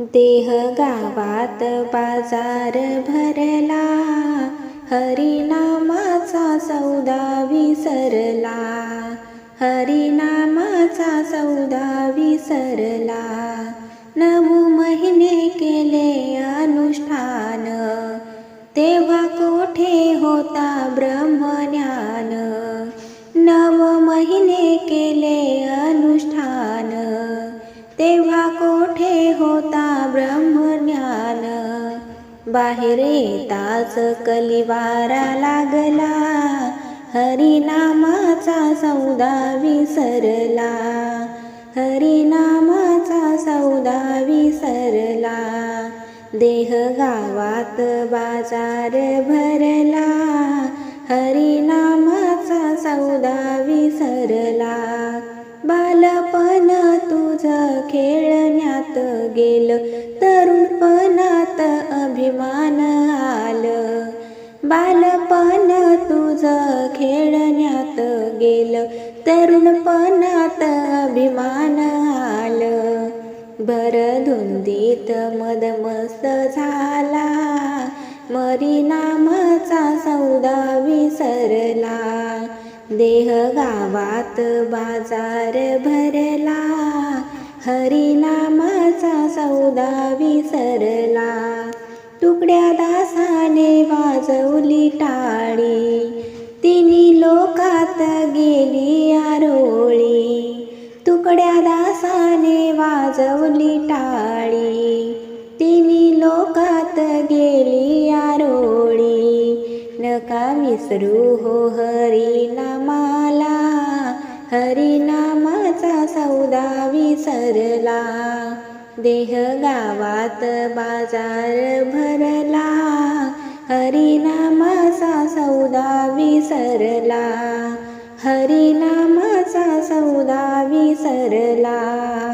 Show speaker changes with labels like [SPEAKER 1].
[SPEAKER 1] देह गावात बाजार भरला हरिनामाचा सौदा विसरला हरिनामाचा सौदा विसरला. नऊ महिने केले अनुष्ठान तेव्हा कोठे होता ब्रह्मज्ञान? बाहेर येताच कलिवारा लागला. हरिनामाचा सौदा विसरला. हरिनामाचा सौदा विसरला. देह गावात बाजार भरला. हरिनामाचा सौदा विसरला. बालपण तुझं खेळण्यात गेलं. तरुणपणात अभिमान आलं. बालपण तुझं खेळण्यात गेलं. तरुणपणात अभिमान आलं. भरधुंदीत मदमस्त झाला. मरीनामाचा सौदा विसरला. देह गावात बाजार भरला. हरिना विसरला तुकड्या दासाने वाजवली टाळी. तिन्ही लोकात गेली आरोळी. तुकड्या दासाने वाजवली टाळी. तिन्ही लोकात गेली आरोळी. नका विसरू हो हरिनामाला. हरिनामाचा सौदा विसरला. देह गावात बाजार भरला हरिनामाचा सौदा विसरला हरिनामाचा सौदा विसरला.